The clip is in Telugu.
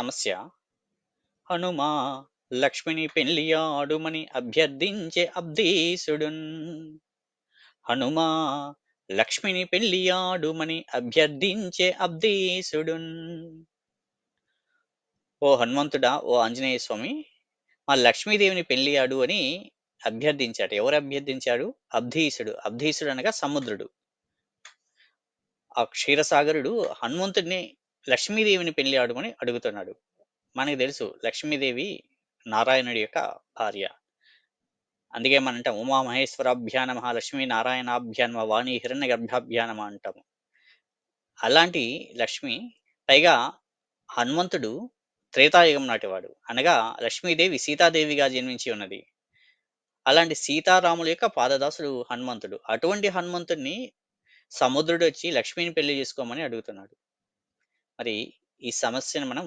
సమస్య. హనుమా లక్ష్మిని పెళ్ళియాడుమని అభ్యర్థించే అబ్ధీసుడున్ హనుమా లక్ష్మిని పెళ్ళియాడుమని అభ్యర్థించే అబ్ధీసుడున్ ఓ హనుమంతుడా ఓ ఆంజనేయ స్వామి మా లక్ష్మీదేవిని పెళ్ళియాడు అని అభ్యర్థించాడు. ఎవరు అభ్యర్థించాడు? అబ్ధీసుడు అబ్ధీసుడు అనగా సముద్రుడు. ఆ క్షీరసాగరుడు హనుమంతుడిని లక్ష్మీదేవిని పెళ్ళి ఆడమని అడుగుతున్నాడు. మనకి తెలుసు లక్ష్మీదేవి నారాయణుడి యొక్క భార్య. అందుకే మనం అంటాం ఉమా మహేశ్వరాభ్యాన నమ లక్ష్మీ నారాయణాభ్యా నమ వాణి హిరణ్య గర్భాభ్యా నమ అంటాము అలాంటి లక్ష్మి పైగా హనుమంతుడు త్రేతాయుగం నాటివాడు. అనగా లక్ష్మీదేవి సీతాదేవిగా జన్మించి ఉన్నది. అలాంటి సీతారాముల యొక్క పాదదాసుడు హనుమంతుడు. అటువంటి హనుమంతుడిని సముద్రుడు వచ్చి లక్ష్మిని పెళ్ళి చేసుకోమని అడుగుతున్నాడు. మరి ఈ సమస్యను మనం